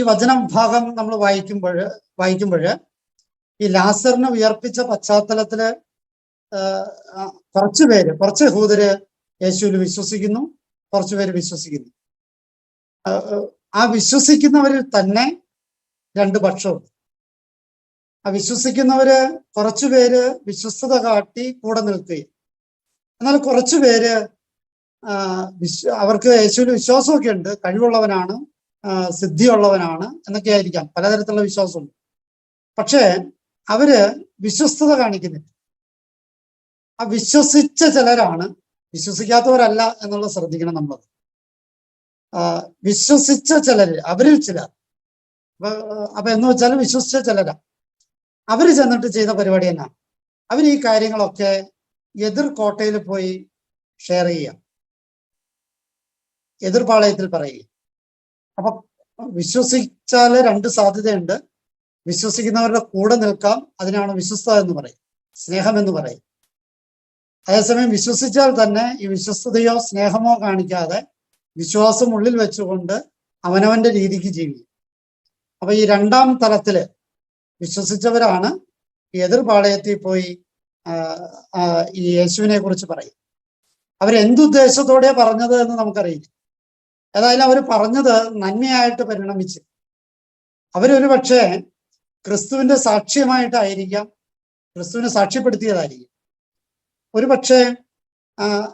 ഈ വചനം ഭാഗം നമ്മൾ വായിക്കുമ്പോൾ വായിക്കുമ്പോൾ ഈ ലാസറിനെ ഉയർപ്പിച്ച പശ്ചാത്തലത്തിൽ കുറച്ചു പേര് കുറച്ച് ഹൂതര് യേശുവിൽ വിശ്വസിക്കുന്നു കുറച്ചു പേര് വിശ്വസിക്കുന്നു. ആ, വിശ്വസിക്കുന്നവരിൽ തന്നെ രണ്ട് പക്ഷവും ആ വിശ്വസിക്കുന്നവര് കുറച്ചു പേര് വിശ്വസ്തത കാട്ടി കൂടെ നിൽക്കുകയും എന്നാൽ കുറച്ചു പേര് അവർക്ക് യേശുവിൽ വിശ്വാസമൊക്കെ ഉണ്ട് കഴിവുള്ളവനാണ് സിദ്ധിയുള്ളവനാണ് എന്നൊക്കെ ആയിരിക്കാം. പലതരത്തിലുള്ള വിശ്വാസമുണ്ട്. പക്ഷേ അവർ വിശ്വസ്തത കാണിക്കുന്നില്ല. ആ വിശ്വസിച്ച ചിലരാണ് വിശ്വസിക്കാത്തവരല്ല എന്നുള്ളത് ശ്രദ്ധിക്കണം നമ്മൾ വിശ്വസിച്ച ചിലര് അവരിൽ ചിലർ. അപ്പൊ എന്ന് വെച്ചാൽ വിശ്വസിച്ച ചിലരാ. അവർ ചെന്നിട്ട് ചെയ്ത പരിപാടി തന്നെ അവർ ഈ കാര്യങ്ങളൊക്കെ എതിർ കോട്ടയിൽ പോയി ഷെയർ ചെയ്യുക. എതിർപാളയത്തിൽ പറയുക. അപ്പൊ വിശ്വസിച്ചാൽ രണ്ട് സാധ്യതയുണ്ട്. വിശ്വസിക്കുന്നവരുടെ കൂടെ നിൽക്കാം അതിനാണ് വിശ്വസ്ത എന്ന് പറയും സ്നേഹം എന്ന് പറയും. അതേസമയം വിശ്വസിച്ചാൽ തന്നെ ഈ വിശ്വസ്തയോ സ്നേഹമോ കാണിക്കാതെ വിശ്വാസം ഉള്ളിൽ വെച്ചുകൊണ്ട് അവനവന്റെ രീതിക്ക് ജീവിക്കും. അപ്പൊ ഈ രണ്ടാം തലത്തിൽ വിശ്വസിച്ചവരാണ് എതിർ എതിർപാളയത്തിൽ പോയി ഈ യേശുവിനെ കുറിച്ച് പറയും. അവരെന്തുദ്ദേശത്തോടെ പറഞ്ഞത് എന്ന് നമുക്കറിയില്ല. ഏതായാലും അവർ പറഞ്ഞത് നന്മയായിട്ട് പരിണമിച്ച്. അവരൊരു പക്ഷേ ക്രിസ്തുവിന്റെ സാക്ഷ്യമായിട്ടായിരിക്കാം ക്രിസ്തുവിനെ സാക്ഷ്യപ്പെടുത്തിയതായിരിക്കും. ഒരു പക്ഷേ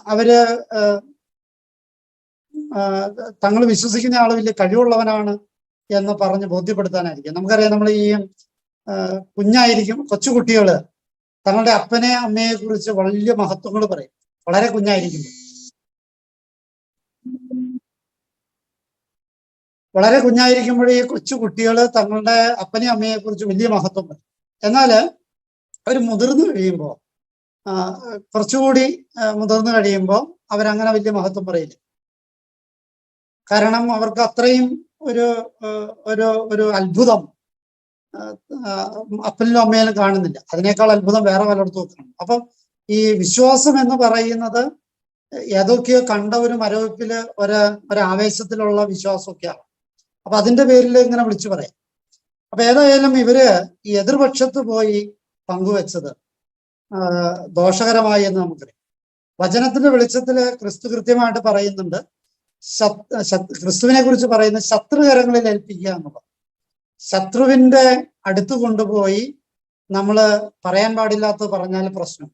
അവർ തങ്ങൾ വിശ്വസിക്കുന്ന ആൾ വലിയ കഴിവുള്ളവനാണ് എന്ന് പറഞ്ഞ് ബോധ്യപ്പെടുത്താനായിരിക്കും. നമുക്കറിയാം നമ്മൾ ഈ കുഞ്ഞായിരിക്കും കൊച്ചുകുട്ടികൾ. തങ്ങളുടെ അപ്പനെ അമ്മയെ കുറിച്ച് വലിയ മഹത്വങ്ങൾ പറയും. വളരെ കുഞ്ഞായിരിക്കുമ്പോൾ വളരെ കുഞ്ഞായിരിക്കുമ്പോഴേ കൊച്ചു കുട്ടികൾ തങ്ങളുടെ അപ്പനെയും അമ്മയെ കുറിച്ച് വലിയ മഹത്വം വരും എന്നാൽ അവർ മുതിർന്നു കഴിയുമ്പോൾ കുറച്ചുകൂടി മുതിർന്നു കഴിയുമ്പോൾ അവരങ്ങനെ വലിയ മഹത്വം പറയില്ല. കാരണം അവർക്ക് അത്രയും ഒരു ഒരു ഒരു അത്ഭുതം അപ്പനിലും അമ്മയിലും കാണുന്നില്ല. അതിനേക്കാൾ അത്ഭുതം വേറെ പലയിടത്തും നോക്കണം അപ്പം ഈ വിശ്വാസം എന്ന് പറയുന്നത് ഏതൊക്കെയോ കണ്ട ഒരു മരവിപ്പിൽ ഒരു ഒരാവേശത്തിലുള്ള വിശ്വാസമൊക്കെയാണ്. അപ്പൊ അതിന്റെ പേരിൽ ഇങ്ങനെ വിളിച്ചു പറയാം. അപ്പൊ ഏതായാലും ഇവർ ഈ എതിർപക്ഷത്ത് പോയി പങ്കുവെച്ചത് ദോഷകരമായി എന്ന് നമുക്കറിയാം. വചനത്തിന്റെ വെളിച്ചത്തിൽ ക്രിസ്തു കൃത്യമായിട്ട് പറയുന്നുണ്ട് ക്രിസ്തുവിനെ കുറിച്ച് പറയുന്ന ശത്രുകരങ്ങളിൽ ഏൽപ്പിക്കുക എന്നുള്ളത്. ശത്രുവിന്റെ അടുത്ത് കൊണ്ടുപോയി നമ്മൾ പറയാൻ പാടില്ലാത്ത പറഞ്ഞാൽ പ്രശ്നം.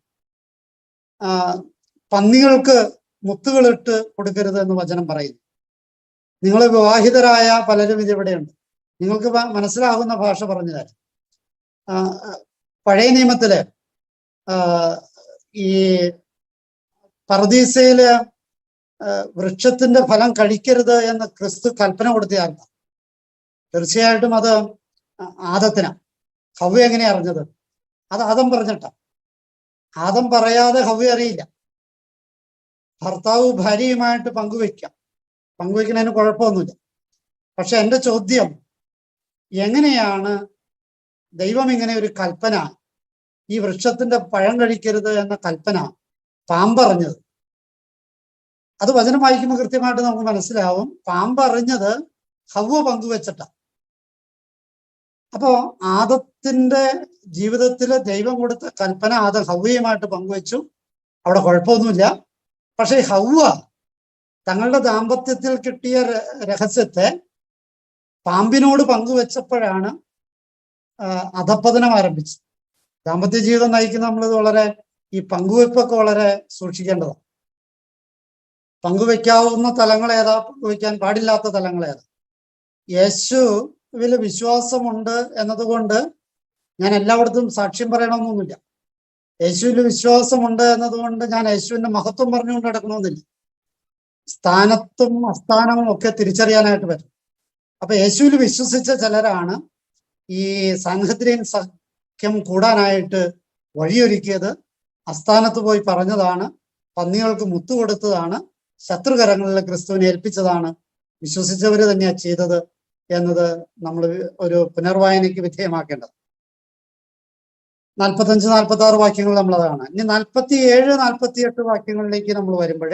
പന്നികൾക്ക് മുത്തുകളിട്ട് കൊടുക്കരുത് എന്ന് വചനം പറയുന്നു. നിങ്ങൾ വിവാഹിതരായ പലരും ഇതിവിടെയുണ്ട്. നിങ്ങൾക്ക് മനസ്സിലാകുന്ന ഭാഷ പറഞ്ഞു തരാം. പഴയ നിയമത്തിൽ ഈ പർദീസയിൽ വൃക്ഷത്തിന്റെ ഫലം കഴിക്കരുത് എന്ന് ക്രിസ്തു കൽപ്പന കൊടുത്തിയായിരുന്നു തീർച്ചയായിട്ടും അത് ആദത്തിന. ഹവ്വ എങ്ങനെ അറിഞ്ഞത്? അത് ആദം പറഞ്ഞിട്ട. ആദം പറയാതെ ഹവ്വ അറിയില്ല. ഭർത്താവ് ഭാര്യയുമായിട്ട് പങ്കുവെക്കാം. പങ്കുവെക്കുന്നതിന് കുഴപ്പമൊന്നുമില്ല. പക്ഷെ എന്റെ ചോദ്യം എങ്ങനെയാണ് ദൈവം ഇങ്ങനെ ഒരു കൽപ്പന ഈ വൃക്ഷത്തിന്റെ പഴം കഴിക്കരുത് എന്ന കൽപ്പന പാമ്പറിഞ്ഞത്? അത് വചനം വായിക്കുമ്പോൾ കൃത്യമായിട്ട് നമുക്ക് മനസ്സിലാവും. പാമ്പറിഞ്ഞത് ഹവ്വ പങ്കുവെച്ചിട്ട. അപ്പോ ആദത്തിന്റെ ജീവിതത്തിൽ ദൈവം കൊടുത്ത കൽപ്പന ആദം ഹവ്വയുമായിട്ട് പങ്കുവെച്ചു. അവിടെ കുഴപ്പമൊന്നുമില്ല. പക്ഷെ ഹവ്വ തങ്ങളുടെ ദാമ്പത്യത്തിൽ കിട്ടിയ രഹസ്യത്തെ പാമ്പിനോട് പങ്കുവെച്ചപ്പോഴാണ് അധപ്പതനം ആരംഭിച്ചത്. ദാമ്പത്യ ജീവിതം നയിക്കുന്ന നമ്മളിത് വളരെ ഈ പങ്കുവെപ്പൊക്കെ വളരെ സൂക്ഷിക്കേണ്ടതാണ്. പങ്കുവെക്കാവുന്ന തലങ്ങൾ ഏതാ പങ്കുവെക്കാൻ പാടില്ലാത്ത തലങ്ങൾ ഏതാ? യേശുവിൽ വിശ്വാസമുണ്ട് എന്നതുകൊണ്ട് ഞാൻ എല്ലായിടത്തും സാക്ഷ്യം പറയണമെന്നൊന്നുമില്ല. യേശുവിൽ വിശ്വാസമുണ്ട് എന്നതുകൊണ്ട് ഞാൻ യേശുവിന്റെ മഹത്വം പറഞ്ഞുകൊണ്ട് നടക്കണമെന്നില്ല. സ്ഥാനത്തും അസ്ഥാനവും ഒക്കെ തിരിച്ചറിയാനായിട്ട് പറ്റും. അപ്പൊ യേശുവിൽ വിശ്വസിച്ച ചിലരാണ് ഈ സാൻഹദ്രീൻ സഖ്യം കൂടാനായിട്ട് വഴിയൊരുക്കിയത്. അസ്ഥാനത്ത് പോയി പറഞ്ഞതാണ് പന്നികൾക്ക് മുത്തു കൊടുത്തതാണ് ശത്രുകരങ്ങളിൽ ക്രിസ്തുവിനെ ഏൽപ്പിച്ചതാണ് വിശ്വസിച്ചവർ തന്നെയാ ചെയ്തത് എന്നത് നമ്മൾ ഒരു പുനർവായനയ്ക്ക് വിധേയമാക്കേണ്ടത് നാൽപ്പത്തഞ്ച് നാൽപ്പത്തി ആറ് വാക്യങ്ങൾ നമ്മൾ അതാണ് ഇനി നാൽപ്പത്തി ഏഴ് നാൽപ്പത്തി എട്ട് വാക്യങ്ങളിലേക്ക് നമ്മൾ വരുമ്പോൾ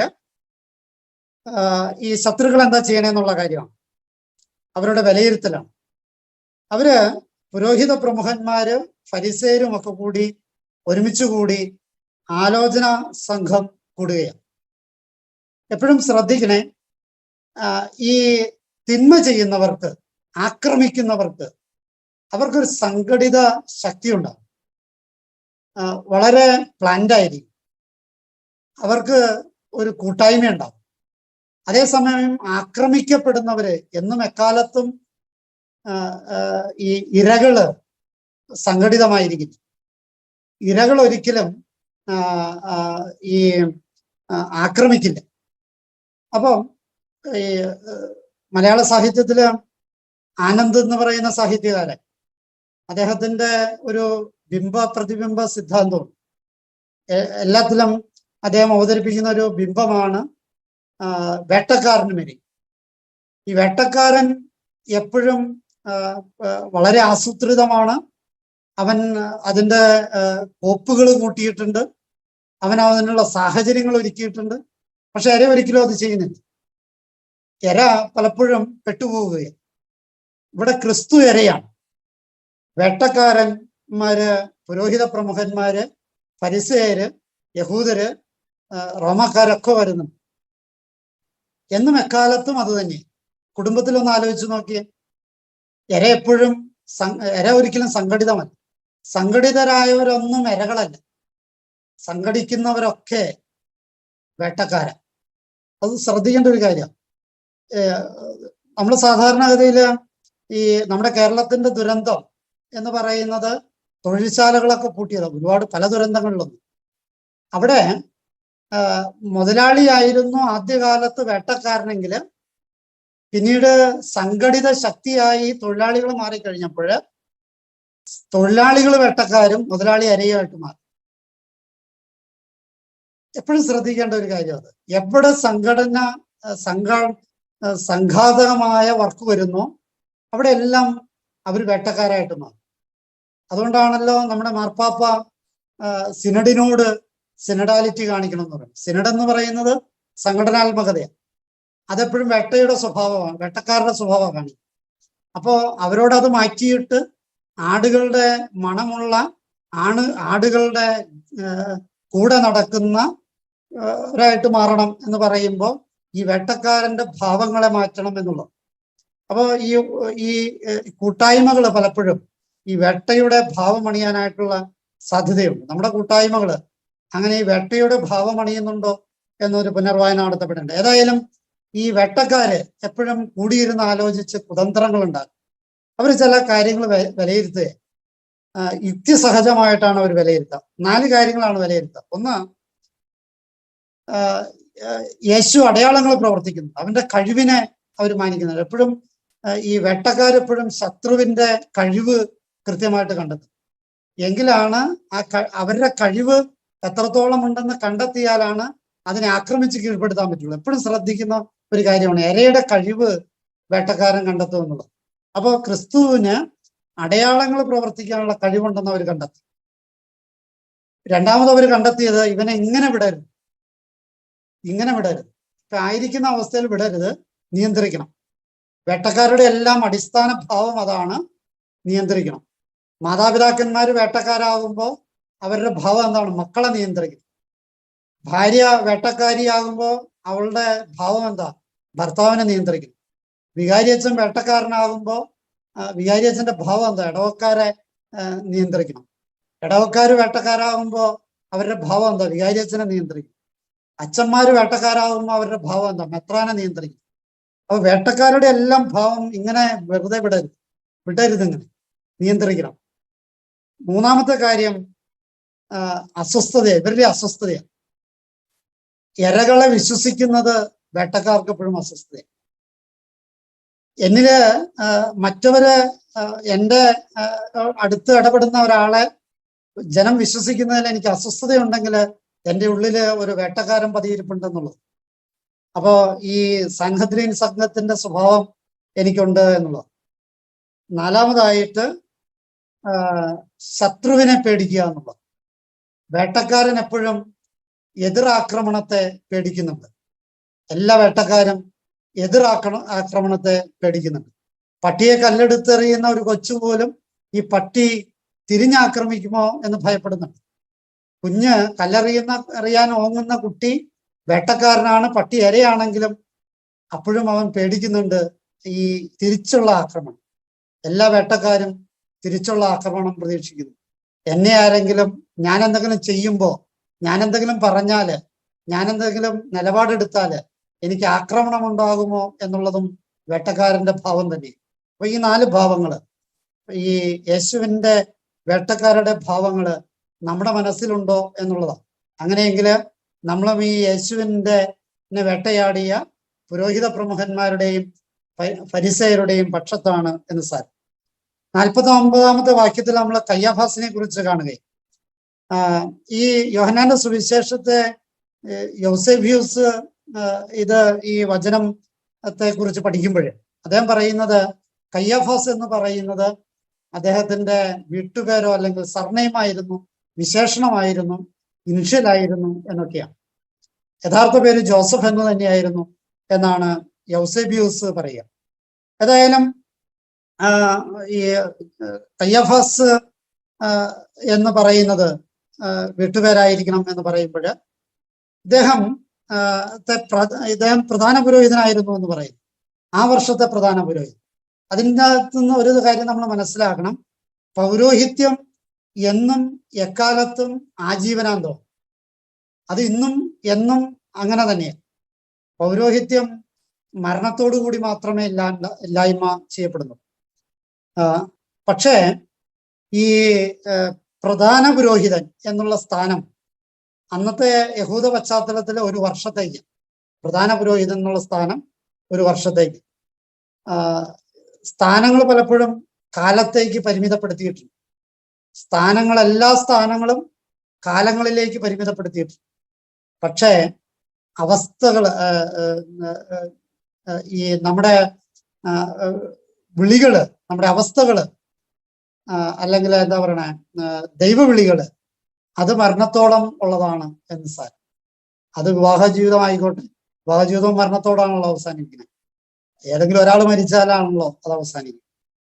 ഈ ശത്രുക്കൾ എന്താ ചെയ്യണമെന്നുള്ള കാര്യമാണ് അവരുടെ വിലയിരുത്തലാണ്. അവർ പുരോഹിത പ്രമുഖന്മാര് ഫരിസേരും ഒക്കെ കൂടി ഒരുമിച്ച് കൂടി ആലോചന സംഘം കൂടുകയാണ്. എപ്പോഴും ശ്രദ്ധിക്കണേ ഈ തിന്മ ചെയ്യുന്നവർക്ക് ആക്രമിക്കുന്നവർക്ക് അവർക്കൊരു സംഘടിത ശക്തി വളരെ പ്ലാൻഡ് ആയിരിക്കും. അവർക്ക് ഒരു കൂട്ടായ്മ ഉണ്ടാവും. അതേസമയം ആക്രമിക്കപ്പെടുന്നവരെ എന്നും എക്കാലത്തും ഈ ഇരകൾ സംഘടിതമായിരിക്കും. ഇരകൾ ഒരിക്കലും ഈ ആക്രമിക്കില്ല. അപ്പം ഈ മലയാള സാഹിത്യത്തിൽ ആനന്ദ് എന്ന് പറയുന്ന സാഹിത്യകാരൻ അദ്ദേഹത്തിന്റെ ഒരു ബിംബ പ്രതിബിംബ സിദ്ധാന്തവും എല്ലാത്തിലും അദ്ദേഹം അവതരിപ്പിക്കുന്ന ഒരു ബിംബമാണ് വേട്ടക്കാരന് മേരി ഈ വേട്ടക്കാരൻ എപ്പോഴും വളരെ ആസൂത്രിതമാണ്. അവൻ അതിന്റെ കോപ്പുകൾ കൂട്ടിയിട്ടുണ്ട്. അവൻ അതിനുള്ള സാഹചര്യങ്ങൾ ഒരുക്കിയിട്ടുണ്ട്. പക്ഷെ ഇര ഒരിക്കലും അത് ചെയ്യുന്നില്ല. ഇര പലപ്പോഴും പെട്ടുപോവുകയാണ്. ഇവിടെ ക്രിസ്തു ഇരയാണ് വേട്ടക്കാരന്മാര് പുരോഹിത പ്രമുഖന്മാര് പരിസയര് യഹൂദര് റോമക്കാരൊക്കെ റോമാക്കാരൊക്കെ വരുന്നു. എന്നും എക്കാലത്തും അത് തന്നെ. കുടുംബത്തിലൊന്ന് ആലോചിച്ച് നോക്കിയേ. എര എപ്പോഴും എര ഒരിക്കലും സംഘടിതമല്ല. സംഘടിതരായവരൊന്നും എരകളല്ല. സംഘടിക്കുന്നവരൊക്കെ വേട്ടക്കാരൻ അത് ശ്രദ്ധിക്കേണ്ട ഒരു കാര്യമാണ് നമ്മൾ സാധാരണഗതിയിൽ ഈ നമ്മുടെ കേരളത്തിന്റെ ദുരന്തം എന്ന് പറയുന്നത് തൊഴിൽശാലകളൊക്കെ പൂട്ടിയതാണ് ഒരുപാട് പല ദുരന്തങ്ങളിലൊന്നും. അവിടെ മുതലാളിയായിരുന്നു ആദ്യകാലത്ത് വേട്ടക്കാരനെങ്കിൽ പിന്നീട് സംഘടിത ശക്തിയായി തൊഴിലാളികൾ മാറിക്കഴിഞ്ഞപ്പോൾ തൊഴിലാളികൾ വേട്ടക്കാരും മുതലാളി അരയുമായിട്ട് മാറി. എപ്പോഴും ശ്രദ്ധിക്കേണ്ട ഒരു കാര്യം അത്. എവിടെ സംഘടന സംഘ സംഘാതകമായ വർക്ക് വരുന്നു അവിടെ എല്ലാം അവർ വേട്ടക്കാരായിട്ട് മാറും. അതുകൊണ്ടാണല്ലോ നമ്മുടെ മാർപ്പാപ്പ സിനഡിനോട് സിനഡാലിറ്റി കാണിക്കണം എന്ന് പറയും സിനഡ് എന്ന് പറയുന്നത് സംഘടനാത്മകതയാണ്. അതെപ്പോഴും വെട്ടയുടെ സ്വഭാവമാണ് വെട്ടക്കാരുടെ സ്വഭാവമാണ് അപ്പോ അവരോട് അത് മാറ്റിയിട്ട് ആടുകളുടെ മണമുള്ള ആണ് ആടുകളുടെ കൂടെ നടക്കുന്ന ഒരായിട്ട് മാറണം എന്ന് പറയുമ്പോൾ ഈ വേട്ടക്കാരന്റെ ഭാവങ്ങളെ മാറ്റണം എന്നുള്ളത്. അപ്പോൾ ഈ ഈ കൂട്ടായ്മകൾ പലപ്പോഴും ഈ വേട്ടയുടെ ഭാവം അണിയാനായിട്ടുള്ള സാധ്യതയുണ്ട്. നമ്മുടെ കൂട്ടായ്മകൾ അങ്ങനെ ഈ വെട്ടയുടെ ഭാവം അണിയുന്നുണ്ടോ എന്നൊരു പുനർവായന നടത്തപ്പെടേണ്ടത് ഏതായാലും ഈ വെട്ടക്കാര് എപ്പോഴും കൂടിയിരുന്ന് ആലോചിച്ച് കുതന്ത്രങ്ങൾ ഉണ്ടാകും അവർ ചില കാര്യങ്ങൾ വിലയിരുത്തുക. യുക്തിസഹജമായിട്ടാണ് അവർ വിലയിരുത്തുക നാല് കാര്യങ്ങളാണ് വിലയിരുത്തുക ഒന്ന് യേശു അടയാളങ്ങൾ പ്രവർത്തിക്കുന്നു. അവന്റെ കഴിവിനെ അവർ മാനിക്കുന്നുണ്ട്. എപ്പോഴും ഈ വെട്ടക്കാരെപ്പോഴും ശത്രുവിന്റെ കഴിവ് കൃത്യമായിട്ട് കണ്ടെത്തും. എങ്കിലാണ് ആ അവരുടെ കഴിവ് എത്രത്തോളം ഉണ്ടെന്ന് കണ്ടെത്തിയാലാണ് അതിനെ ആക്രമിച്ച് കീഴ്പ്പെടുത്താൻ പറ്റുള്ളൂ. എപ്പോഴും ശ്രദ്ധിക്കുന്ന ഒരു കാര്യമാണ് എരയുടെ കഴിവ് വേട്ടക്കാരൻ കണ്ടെത്തും എന്നുള്ളത്. അപ്പോൾ ക്രിസ്തുവിന് അടയാളങ്ങൾ പ്രവർത്തിക്കാനുള്ള കഴിവുണ്ടെന്ന് അവർ കണ്ടെത്തി. രണ്ടാമത് അവർ കണ്ടെത്തിയത് ഇവനെ ഇങ്ങനെ വിടരുത്. ഇങ്ങനെ വിടരുത്. ഇപ്പൊ ആയിരിക്കുന്ന അവസ്ഥയിൽ വിടരുത് നിയന്ത്രിക്കണം. വേട്ടക്കാരുടെ എല്ലാം അടിസ്ഥാന ഭാവം അതാണ് നിയന്ത്രിക്കണം. മാതാപിതാക്കന്മാർ വേട്ടക്കാരാകുമ്പോൾ അവരുടെ ഭാവം എന്താണ്? മക്കളെ നിയന്ത്രിക്കും ഭാര്യ വേട്ടക്കാരിയാകുമ്പോൾ അവളുടെ ഭാവം എന്താ? ഭർത്താവിനെ നിയന്ത്രിക്കും വികാരിയച്ഛൻ വേട്ടക്കാരനാകുമ്പോൾ വികാരിയച്ഛന്റെ ഭാവം എന്താ? ഇടവക്കാരെ നിയന്ത്രിക്കണം ഇടവക്കാർ വേട്ടക്കാരാകുമ്പോൾ അവരുടെ ഭാവം എന്താ? വികാരിയച്ഛനെ നിയന്ത്രിക്കും അച്ഛന്മാർ വേട്ടക്കാരാകുമ്പോൾ അവരുടെ ഭാവം എന്താ? മെത്രാനെ നിയന്ത്രിക്കും അപ്പൊ വേട്ടക്കാരുടെ എല്ലാം ഭാവം ഇങ്ങനെ വെറുതെ വിടരുത്. വിടരുത് ഇങ്ങനെ. നിയന്ത്രിക്കണം. മൂന്നാമത്തെ കാര്യം അസ്വസ്ഥത ഇവരുടെ അസ്വസ്ഥതയാണ് ഇരകളെ വിശ്വസിക്കുന്നത് വേട്ടക്കാർക്ക് എപ്പോഴും അസ്വസ്ഥതയാണ് എന്നിൽ മറ്റവര് എന്റെ അടുത്ത് ഇടപെടുന്ന ഒരാളെ ജനം വിശ്വസിക്കുന്നതിൽ എനിക്ക് അസ്വസ്ഥതയുണ്ടെങ്കിൽ എന്റെ ഉള്ളിൽ ഒരു വേട്ടക്കാരൻ പതിയിരിപ്പുണ്ടെന്നുള്ളത്. അപ്പോ ഈ സംഘദ്രീൻ സംഘത്തിന്റെ സ്വഭാവം എനിക്കുണ്ട് എന്നുള്ളത്. നാലാമതായിട്ട് ശത്രുവിനെ പേടിക്കുക എന്നുള്ളത്. വേട്ടക്കാരൻ എപ്പോഴും എതിരാക്രമണത്തെ പേടിക്കുന്നുണ്ട്. എല്ലാ വേട്ടക്കാരും എതിരാക്രമ ആക്രമണത്തെ പേടിക്കുന്നുണ്ട്. പട്ടിയെ കല്ലെടുത്തെറിയുന്ന ഒരു കൊച്ചു പോലും ഈ പട്ടി തിരിഞ്ഞാക്രമിക്കുമോ എന്ന് ഭയപ്പെടുന്നുണ്ട്. കുഞ്ഞ് കല്ലെറിയുന്ന എറിയാൻ ഓങ്ങുന്ന കുട്ടി വേട്ടക്കാരനാണ്. പട്ടി ഇരയാണെങ്കിലും അപ്പോഴും അവൻ പേടിക്കുന്നുണ്ട് ഈ തിരിച്ചുള്ള ആക്രമണം. എല്ലാ വേട്ടക്കാരും തിരിച്ചുള്ള ആക്രമണം പ്രതീക്ഷിക്കുന്നു. എന്നെ ആരെങ്കിലും ഞാൻ എന്തെങ്കിലും ചെയ്യുമ്പോൾ ഞാൻ എന്തെങ്കിലും പറഞ്ഞാൽ ഞാൻ എന്തെങ്കിലും നിലപാടെടുത്താൽ എനിക്ക് ആക്രമണം ഉണ്ടാകുമോ എന്നുള്ളതും വേട്ടക്കാരന്റെ ഭാവം തന്നെ. അപ്പൊ ഈ നാല് ഭാവങ്ങൾ ഈ യേശുവിന്റെ വേട്ടക്കാരുടെ ഭാവങ്ങൾ നമ്മുടെ മനസ്സിലുണ്ടോ എന്നുള്ളതാണ് അങ്ങനെയെങ്കിൽ നമ്മളും ഈ യേശുവിന്റെ വേട്ടയാടിയ പുരോഹിത പ്രമുഖന്മാരുടെയും പരിസയരുടെയും പക്ഷത്താണ് എന്ന് സാർ നാൽപ്പത്തി ഒമ്പതാമത്തെ വാക്യത്തിൽ നമ്മൾ കയ്യാഫാസിനെ കുറിച്ച് കാണുകയും ഈ യോഹനാന്റെ സുവിശേഷത്തെ യോസെഫ്യൂസ് ഇത് ഈ വചനത്തെ കുറിച്ച് പഠിക്കുമ്പോൾ അദ്ദേഹം പറയുന്നത് കയ്യാഫാസ് എന്ന് പറയുന്നത് അദ്ദേഹത്തിന്റെ വീട്ടുപേരോ അല്ലെങ്കിൽ സർണയമായിരുന്നു വിശേഷണമായിരുന്നു ഇനിഷ്യലായിരുന്നു എന്നൊക്കെയാണ്. യഥാർത്ഥ പേര് ജോസഫ് എന്ന് തന്നെയായിരുന്നു എന്നാണ് യൗസെബ്യൂസ് പറയുക. ഏതായാലും ഈ എസ് എന്ന് പറയുന്നത് വീട്ടുപേരായിരിക്കണം എന്ന് പറയുമ്പോൾ ഇദ്ദേഹം ഇദ്ദേഹം പ്രധാന പുരോഹിതനായിരുന്നു എന്ന് പറയും. ആ വർഷത്തെ പ്രധാന പുരോഹിതൻ. അതിന്റെ അകത്തുനിന്ന് ഒരു കാര്യം നമ്മൾ മനസ്സിലാക്കണം. പൗരോഹിത്യം എന്നും എക്കാലത്തും ആജീവനാന്തോ അത് ഇന്നും എന്നും അങ്ങനെ തന്നെയാണ് പൗരോഹിത്യം മരണത്തോടു കൂടി മാത്രമേ ഇല്ലാണ്ട ഇല്ലായ്മ ചെയ്യപ്പെടുന്നു പക്ഷേ ഈ പ്രധാന പുരോഹിതൻ എന്നുള്ള സ്ഥാനം അന്നത്തെ യഹൂദ പശ്ചാത്തലത്തിലെ ഒരു വർഷത്തേക്ക് പ്രധാന പുരോഹിതൻ എന്നുള്ള സ്ഥാനം ഒരു വർഷത്തേക്ക്. സ്ഥാനങ്ങൾ പലപ്പോഴും കാലത്തേക്ക് പരിമിതപ്പെടുത്തിയിട്ടുണ്ട്. സ്ഥാനങ്ങൾ എല്ലാ സ്ഥാനങ്ങളും കാലങ്ങളിലേക്ക് പരിമിതപ്പെടുത്തിയിട്ടുണ്ട്. പക്ഷേ അവസ്ഥകൾ ഈ നമ്മുടെ വിളികൾ നമ്മുടെ അവസ്ഥകൾ അല്ലെങ്കിൽ എന്താ പറയണേ ദൈവവിളികൾ അത് മരണത്തോളം ഉള്ളതാണ് എന്ന് സാർ. അത് വിവാഹ ജീവിതം ആയിക്കോട്ടെ വിവാഹ ജീവിതവും മരണത്തോടാണല്ലോ അവസാനിക്കുന്നത്. ഏതെങ്കിലും ഒരാൾ മരിച്ചാലാണല്ലോ അത് അവസാനിക്കുന്നത്.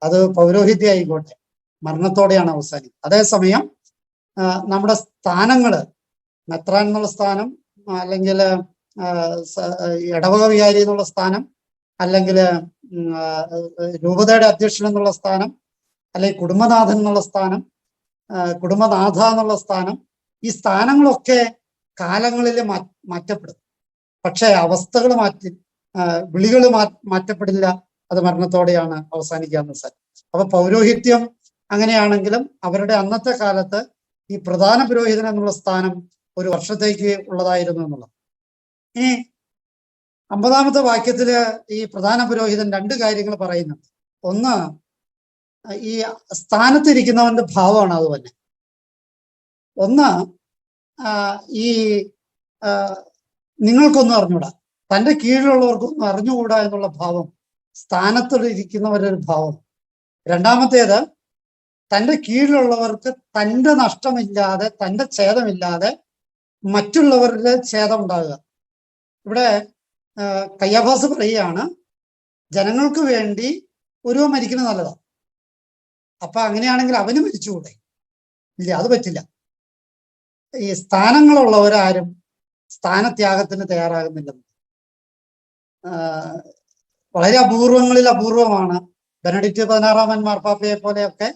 അത് പൗരോഹിത്യ ആയിക്കോട്ടെ മരണത്തോടെയാണ് അവസാനിക്കുന്നത്. അതേസമയം നമ്മുടെ സ്ഥാനങ്ങൾ മെത്രാൻ എന്നുള്ള സ്ഥാനം അല്ലെങ്കിൽ ഇടവക വികാരി എന്നുള്ള സ്ഥാനം അല്ലെങ്കിൽ രൂപതയുടെ അധ്യക്ഷൻ എന്നുള്ള സ്ഥാനം അല്ലെങ്കിൽ കുടുംബനാഥൻ എന്നുള്ള സ്ഥാനം കുടുംബനാഥ എന്നുള്ള സ്ഥാനം ഈ സ്ഥാനങ്ങളൊക്കെ കാലങ്ങളിൽ മാറ്റപ്പെടും. പക്ഷേ അവസ്ഥകൾ മാറ്റി വിളികൾ മാറ്റപ്പെടില്ല അത് മരണത്തോടെയാണ് അവസാനിക്കാന്ന് സാർ അപ്പൊ പൗരോഹിത്യം അങ്ങനെയാണെങ്കിലും അവരുടെ അന്നത്തെ കാലത്ത് ഈ പ്രധാന പുരോഹിതൻ എന്നുള്ള സ്ഥാനം ഒരു വർഷത്തേക്ക് ഉള്ളതായിരുന്നു എന്നുള്ളത്. ഇനി അമ്പതാമത്തെ വാക്യത്തിൽ ഈ പ്രധാന പുരോഹിതൻ രണ്ട് കാര്യങ്ങൾ പറയുന്നുണ്ട് ഒന്ന് ഈ സ്ഥാനത്തിരിക്കുന്നവന്റെ ഭാവമാണ് അത് തന്നെ. ഒന്ന് ഈ നിങ്ങൾക്കൊന്നും അറിഞ്ഞൂടാ. തന്റെ കീഴിലുള്ളവർക്കൊന്നും അറിഞ്ഞുകൂടാ എന്നുള്ള ഭാവം. സ്ഥാനത്തിരിക്കുന്നവരുടെ ഒരു ഭാവം. രണ്ടാമത്തേത് തന്റെ കീഴിലുള്ളവർക്ക് തന്റെ നഷ്ടമില്ലാതെ തന്റെ ഛേദമില്ലാതെ മറ്റുള്ളവരുടെ ഛേദം ഉണ്ടാകുക. ഇവിടെ കയ്യാഭാസ് പറയുകയാണ് ജനങ്ങൾക്ക് വേണ്ടി ഒരു മരിക്കുന്നത് നല്ലതാണ് അപ്പൊ അങ്ങനെയാണെങ്കിൽ അവന് മരിച്ചുകൂടെ? ഇല്ല അത് പറ്റില്ല. ഈ സ്ഥാനങ്ങളുള്ളവരാരും സ്ഥാനത്യാഗത്തിന് തയ്യാറാകുന്നില്ലെന്ന് വളരെ അപൂർവങ്ങളിൽ അപൂർവമാണ്. ബെനഡിക്റ്റ് പതിനാറാമൻ മാർപ്പാപ്പയെ പോലെയൊക്കെ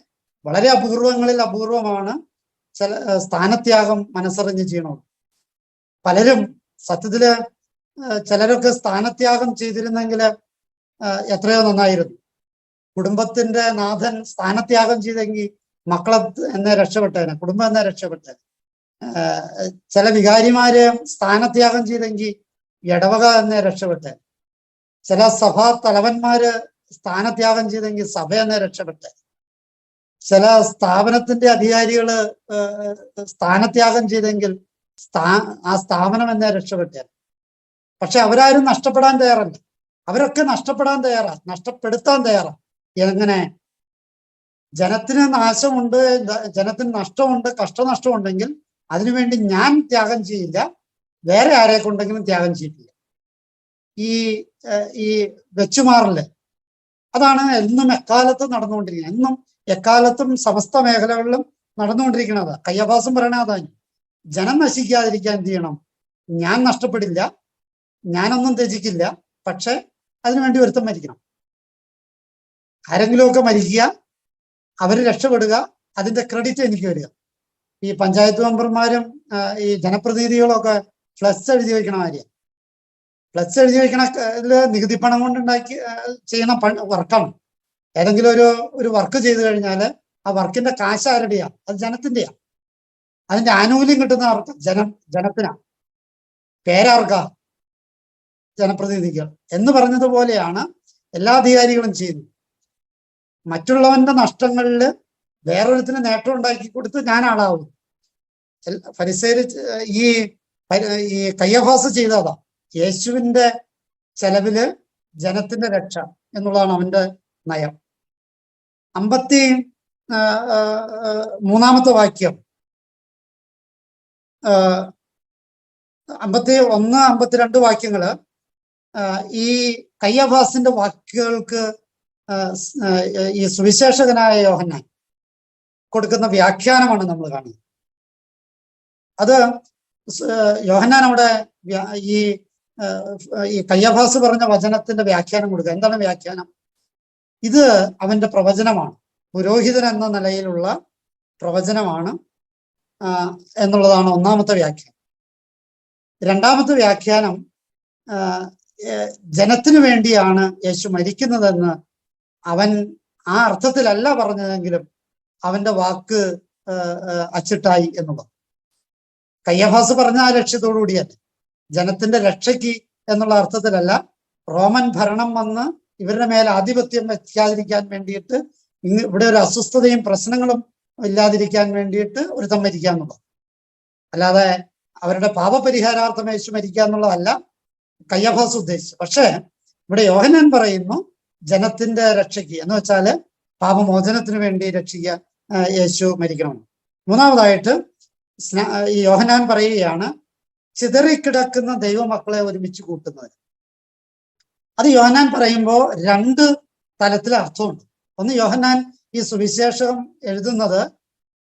വളരെ അപൂർവങ്ങളിൽ അപൂർവമാണ് ചില സ്ഥാനത്യാഗം മനസ്സറിഞ്ഞ് ചെയ്യണത് പലരും സത്യത്തിൽ ചിലരൊക്കെ സ്ഥാനത്യാഗം ചെയ്തിരുന്നെങ്കിൽ എത്രയോ നന്നായിരുന്നു. കുടുംബത്തിന്റെ നാഥൻ സ്ഥാനത്യാഗം ചെയ്തെങ്കിൽ മക്കളെ എന്നെ രക്ഷപ്പെട്ടേനെ കുടുംബം എന്നെ രക്ഷപ്പെട്ടേനെ. ചില വികാരിമാരെ സ്ഥാനത്യാഗം ചെയ്തെങ്കിൽ ഇടവക എന്നെ രക്ഷപ്പെട്ടേനെ. ചില സഭാ തലവന്മാര് സ്ഥാനത്യാഗം ചെയ്തെങ്കിൽ സഭ എന്നെ രക്ഷപ്പെട്ടെ ചില സ്ഥാപനത്തിന്റെ അധികാരികൾ സ്ഥാനത്യാഗം ചെയ്തെങ്കിൽ സ്ഥാ ആ സ്ഥാപനം എന്നെ രക്ഷപ്പെട്ടെ പക്ഷെ അവരാരും നഷ്ടപ്പെടാൻ തയ്യാറല്ല. അവരൊക്കെ നഷ്ടപ്പെടാൻ തയ്യാറാ. നഷ്ടപ്പെടുത്താൻ തയ്യാറാ. എങ്ങനെ? ജനത്തിന് നാശമുണ്ട് ജനത്തിന് നഷ്ടമുണ്ട് കഷ്ടനഷ്ടമുണ്ടെങ്കിൽ അതിനുവേണ്ടി ഞാൻ ത്യാഗം ചെയ്യില്ല. വേറെ ആരെ കൊണ്ടെങ്കിലും ത്യാഗം ചെയ്യില്ല ഈ ഈ വെച്ചുമാറൽ. അതാണ് എന്നും എക്കാലത്തും നടന്നുകൊണ്ടിരിക്കുന്നത്. എന്നും എക്കാലത്തും സമസ്ത മേഖലകളിലും നടന്നുകൊണ്ടിരിക്കുന്നത്. കയ്യഭാസം പറയണ ജനം നശിക്കാതിരിക്കാൻ എന്ത് ചെയ്യണം? ഞാൻ നഷ്ടപ്പെടില്ല. ഞാനൊന്നും ത്യജിക്കില്ല പക്ഷെ അതിനുവേണ്ടി ഒരുത്തം മരിക്കണം. ആരെങ്കിലുമൊക്കെ മരിക്കുക അവർ രക്ഷപ്പെടുക അതിന്റെ ക്രെഡിറ്റ് എനിക്ക് വരിക. ഈ പഞ്ചായത്ത് മെമ്പർമാരും ഈ ജനപ്രതിനിധികളും ഒക്കെ ഫ്ലക്സ് എഴുതി വെക്കണ കാര്യം ഫ്ലക്സ് എഴുതി വെക്കണ നികുതി പണം കൊണ്ടുണ്ടാക്കി ചെയ്യണ വർക്കാണ്. ഏതെങ്കിലും ഒരു ഒരു വർക്ക് ചെയ്തു കഴിഞ്ഞാൽ ആ വർക്കിന്റെ കാശ് ആരുടെയാ? അത് ജനത്തിന്റെയാ. അതിന്റെ ആനുകൂല്യം കിട്ടുന്ന ആർക്ക്? ജനം ജനത്തിനാ. പേരാർക്കാ? ജനപ്രതിനിധികൾ എന്ന് പറഞ്ഞതുപോലെയാണ് എല്ലാ അധികാരികളും ചെയ്യുന്നത്. മറ്റുള്ളവന്റെ നഷ്ടങ്ങളിൽ വേറൊരുത്തിന് നേട്ടം ഉണ്ടാക്കി കൊടുത്ത് ഞാൻ ആളാവും. ഫരിസേര് ഈ ഈ ചെയ്തതാ. യേശുവിന്റെ ചെലവിൽ ജനത്തിന്റെ രക്ഷ എന്നുള്ളതാണ് അവന്റെ നയം. അമ്പത്തി മൂന്നാമത്തെ വാക്യം. അമ്പത്തി ഒന്ന് അമ്പത്തിരണ്ട് വാക്യങ്ങൾ ഈ കയ്യഭാസിന്റെ വാക്കുകൾക്ക് ഈ സുവിശേഷകനായ യോഹന്നാൻ കൊടുക്കുന്ന വ്യാഖ്യാനമാണ് നമ്മൾ കാണുന്നത്. അത് യോഹന്നാൻ അവിടെ ഈ ഈ കയ്യഭാസ് പറഞ്ഞ വചനത്തിന്റെ വ്യാഖ്യാനം കൊടുക്കുക. എന്താണ് വ്യാഖ്യാനം? ഇത് അവന്റെ പ്രവചനമാണ്. പുരോഹിതൻ എന്ന നിലയിലുള്ള പ്രവചനമാണ് എന്നുള്ളതാണ് ഒന്നാമത്തെ വ്യാഖ്യാനം. രണ്ടാമത്തെ വ്യാഖ്യാനം ജനത്തിനു വേണ്ടിയാണ് യേശു മരിക്കുന്നതെന്ന് അവൻ ആ അർത്ഥത്തിലല്ല പറഞ്ഞതെങ്കിലും അവന്റെ വാക്ക് അച്ചിട്ടായി എന്നുള്ളത്. കയ്യഭാസ് പറഞ്ഞ ആ ലക്ഷ്യത്തോടുകൂടിയല്ല ജനത്തിന്റെ രക്ഷയ്ക്ക് എന്നുള്ള അർത്ഥത്തിലല്ല. റോമൻ ഭരണം വന്ന് ഇവരുടെ മേലെ ആധിപത്യം വെക്കാതിരിക്കാൻ വേണ്ടിയിട്ട് ഇന്ന് ഇവിടെ ഒരു അസ്വസ്ഥതയും പ്രശ്നങ്ങളും ഇല്ലാതിരിക്കാൻ വേണ്ടിയിട്ട് ഒരു മരിക്കുക എന്നുള്ളത്. അല്ലാതെ അവരുടെ പാപപരിഹാരാർത്ഥം യേശു മരിക്കുക എന്നുള്ളതല്ല. കയ്യഭാസ് ഉദ്ദേശിച്ചു. പക്ഷേ ഇവിടെ യോഹനാൻ പറയുന്നു ജനത്തിന്റെ രക്ഷയ്ക്ക്. എന്ന് വെച്ചാൽ പാപമോചനത്തിന് വേണ്ടി രക്ഷിക്കുക യേശു മരിക്കണം. മൂന്നാമതായിട്ട് ഈ യോഹനാൻ പറയുകയാണ് ചിതറിക്കിടക്കുന്ന ദൈവമക്കളെ ഒരുമിച്ച് കൂട്ടുന്നത്. അത് യോഹനാൻ പറയുമ്പോൾ രണ്ട് തലത്തിൽ അർത്ഥമുണ്ട്. ഒന്ന് യോഹനാൻ ഈ സുവിശേഷം എഴുതുന്നത്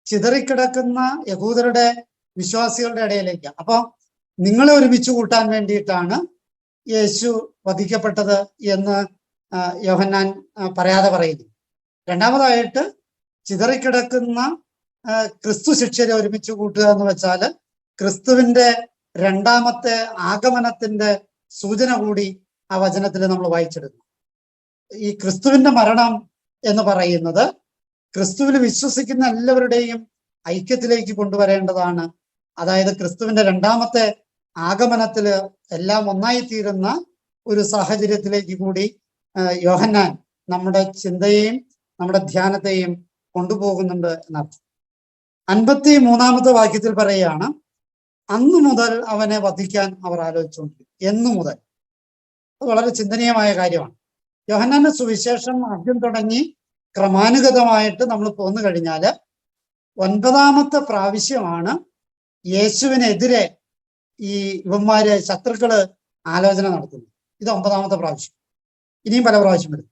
ചിതറിക്കിടക്കുന്ന യഹൂദരുടെ വിശ്വാസികളുടെ ഇടയിലേക്ക്. അപ്പൊ നിങ്ങളെ ഒരുമിച്ച് കൂട്ടാൻ വേണ്ടിയിട്ടാണ് യേശു വധിക്കപ്പെട്ടത് എന്ന് യോഹന്നാൻ പറയാതെ പറയുന്നു. രണ്ടാമതായിട്ട് ചിതറിക്കിടക്കുന്ന ക്രിസ്തു ശിക്ഷരെ ഒരുമിച്ച് കൂട്ടുക എന്ന് വെച്ചാൽ ക്രിസ്തുവിന്റെ രണ്ടാമത്തെ ആഗമനത്തിന്റെ സൂചന കൂടി ആ വചനത്തിൽ നമ്മൾ വായിച്ചെടുക്കുന്നു ഈ ക്രിസ്തുവിന്റെ മരണം എന്ന് പറയുന്നത് ക്രിസ്തുവിൽ വിശ്വസിക്കുന്ന എല്ലാവരുടെയും ഐക്യത്തിലേക്ക് കൊണ്ടുവരേണ്ടതാണ്. അതായത് ക്രിസ്തുവിന്റെ രണ്ടാമത്തെ ആഗമനത്തിൽ എല്ലാം ഒന്നായി തീരുന്ന ഒരു സാഹചര്യത്തിലേക്ക് കൂടി യോഹന്നാൻ നമ്മുടെ ചിന്തയെയും നമ്മുടെ ധ്യാനത്തെയും കൊണ്ടുപോകുന്നുണ്ട് എന്നർത്ഥം. അൻപത്തി മൂന്നാമത്തെ വാക്യത്തിൽ പറയുകയാണ് അന്നു മുതൽ അവനെ വധിക്കാൻ അവർ ആലോചിച്ചുകൊണ്ടിരിക്കും എന്നു മുതൽ. അത് വളരെ ചിന്തനീയമായ കാര്യമാണ്. യോഹന്നാന്റെ സുവിശേഷം ആദ്യം തുടങ്ങി ക്രമാനുഗതമായിട്ട് നമ്മൾ പോന്നു കഴിഞ്ഞാൽ ഒൻപതാമത്തെ പ്രാവശ്യമാണ് യേശുവിനെതിരെ ഈ ഇവന്മാര് ശത്രുക്കൾ ആലോചന നടത്തുന്നു. ഇത് ഒമ്പതാമത്തെ പ്രാവശ്യം. ഇനിയും പല പ്രാവശ്യം വരും.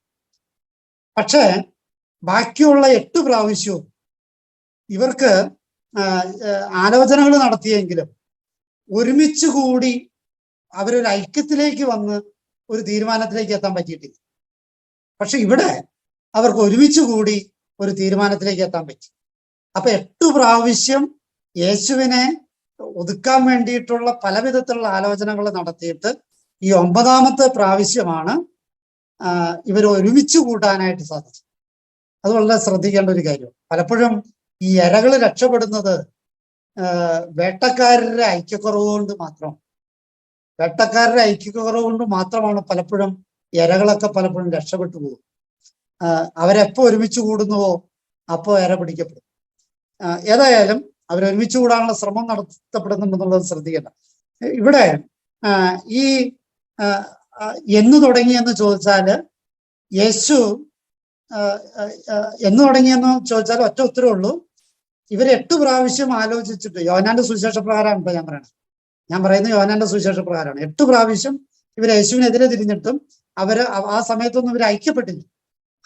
പക്ഷേ ബാക്കിയുള്ള എട്ട് പ്രാവശ്യവും ഇവർക്ക് ആലോചനകൾ നടത്തിയെങ്കിലും ഒരുമിച്ച് കൂടി അവരൊരു ഐക്യത്തിലേക്ക് വന്ന് ഒരു തീരുമാനത്തിലേക്ക് എത്താൻ പറ്റിയിട്ടില്ല. പക്ഷെ ഇവിടെ അവർക്ക് ഒരുമിച്ച് കൂടി ഒരു തീരുമാനത്തിലേക്ക് എത്താൻ പറ്റി. അപ്പൊ എട്ടു പ്രാവശ്യം യേശുവിനെ ഒതുക്കാൻ വേണ്ടിയിട്ടുള്ള പല വിധത്തിലുള്ള ആലോചനകൾ നടത്തിയിട്ട് ഈ ഒമ്പതാമത്തെ പ്രാവശ്യമാണ് ഇവർ ഒരുമിച്ച് കൂട്ടാനായിട്ട് സാധിച്ചത്. അത് വളരെ ശ്രദ്ധിക്കേണ്ട ഒരു കാര്യം. പലപ്പോഴും ഈ ഇരകൾ രക്ഷപ്പെടുന്നത് വേട്ടക്കാരുടെ ഐക്യക്കുറവ് കൊണ്ട് മാത്രം വേട്ടക്കാരുടെ ഐക്യക്കുറവ് കൊണ്ട് മാത്രമാണ് പലപ്പോഴും ഇരകളൊക്കെ പലപ്പോഴും രക്ഷപ്പെട്ടു പോകും അവരെപ്പോ ഒരുമിച്ച് കൂടുന്നുവോ അപ്പോ ഇര പിടിക്കപ്പെടും. ഏതായാലും അവരൊരുമിച്ച് കൂടാനുള്ള ശ്രമം നടത്തപ്പെടുന്നുണ്ടെന്നുള്ളത് ശ്രദ്ധിക്കേണ്ട. ഇവിടെ ഈ എന്നു ആ, എന്ന് തുടങ്ങി എന്ന് ചോദിച്ചാൽ യേശു എന്നു തുടങ്ങിയെന്ന് ചോദിച്ചാൽ ഒറ്റ ഉത്തരവേ ഉള്ളൂ. ഇവർ എട്ട് പ്രാവശ്യം ആലോചിച്ചിട്ട് യോനാന്റെ സുവിശേഷ പ്രകാരമാണ് ഇപ്പൊ ഞാൻ പറയുന്നത്. ഞാൻ പറയുന്നത് യോനാന്റെ സുവിശേഷ പ്രകാരമാണ്. എട്ട് പ്രാവശ്യം ഇവർ യേശുവിനെതിരെ തിരിഞ്ഞിട്ടും അവർ ആ- സമയത്തൊന്നും ഇവർ ഐക്യപ്പെട്ടില്ല.